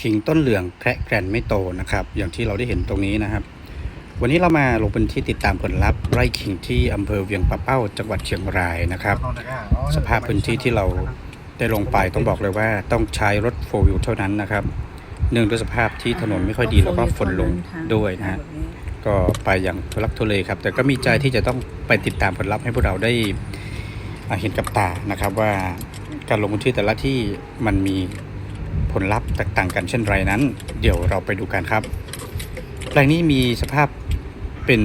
ขิงต้นเหลืองแคระแกรนไม่โตนะครับ อย่างที่เราได้เห็นตรงนี้นะครับ วันนี้เรามาลงพื้นที่ติดตามผลลัพธ์ไร่ขิงที่อำเภอเวียงปะเป้าจังหวัดเชียงรายนะครับ สภาพพื้นที่ที่เราได้ลงไปต้องบอกเลยว่าต้องใช้รถโฟวิวเท่านั้นนะครับเนื่องด้วยสภาพที่ถนนไม่ค่อยดีแล้วก็ฝนลงด้วยนะฮะก็ไปอย่างทุลักทุเลครับ แต่ก็มีใจที่จะต้องไปติดตามผลลัพธ์ให้พวกเราได้อ่าเห็นกับตานะครับว่าการลงพื้นที่แต่ละที่มันมีผ ลลัพธ์แตกต่างกันเช่นไรนั้น เดี๋ยวเราไปดูกันครับแปลงนี้มีสภาพเป็น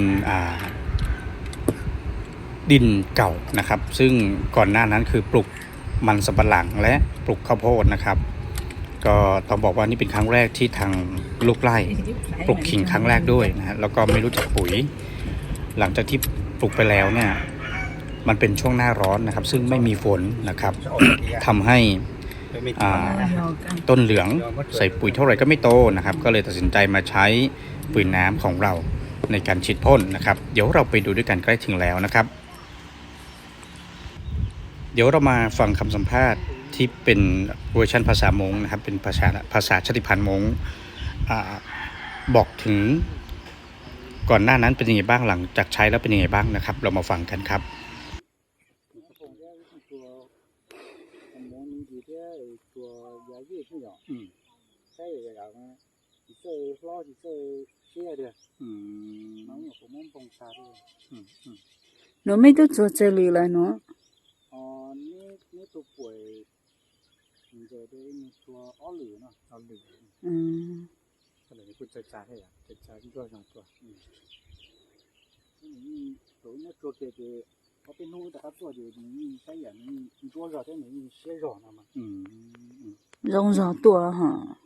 ดินเก่านะครับ ซึ่งก่อนหน้านั้นคือปลูกมันสำปะหลังและปลูกข้าวโพดนะครับ ก็ต้องบอกว่านี่เป็นครั้งแรกที่ทางลูกไร่ปลูกขิงครั้งแรกด้วยนะฮะแล้วก็ไม่รู้จักปุ๋ย หลังจากที่ปลูกไปแล้วเนี่ยมันเป็นช่วงหน้าร้อนนะครับ ซึ่งไม่มีฝนนะครับทำให้ อ่าต้นเหลืองใส่ปุ๋ยเท่าไหร่ก็ไม่โตนะครับ ก็เลยตัดสินใจมาใช้ปุ๋ยน้ำของเราในการฉีดพ่นนะครับ เดี๋ยวเราไปดูด้วยกันใกล้ถึงแล้วนะครับ เดี๋ยวเรามาฟังคำสัมภาษณ์ที่เป็นเวอร์ชันภาษามงนะครับ เป็นภาษาภาษาชาติพันธุ์มงอ่าบอกถึงก่อนหน้านั้นเป็นยังไงบ้างหลังจากใช้แล้วเป็นยังไงบ้างนะครับ เรามาฟังกันครับ 几天做也一挺好。嗯。再一个啥呢？一手老一手写的。嗯。能有不能崩啥的？嗯嗯。侬没都做这里了侬？哦，你你都不会，现在都你做二流呢，二流。嗯。可能你不在家里呀，在家里做上做。嗯。你做那做这个。我被弄，我给他做你。你，腌着你多热点，你先热了嘛。嗯嗯嗯。热热多哈。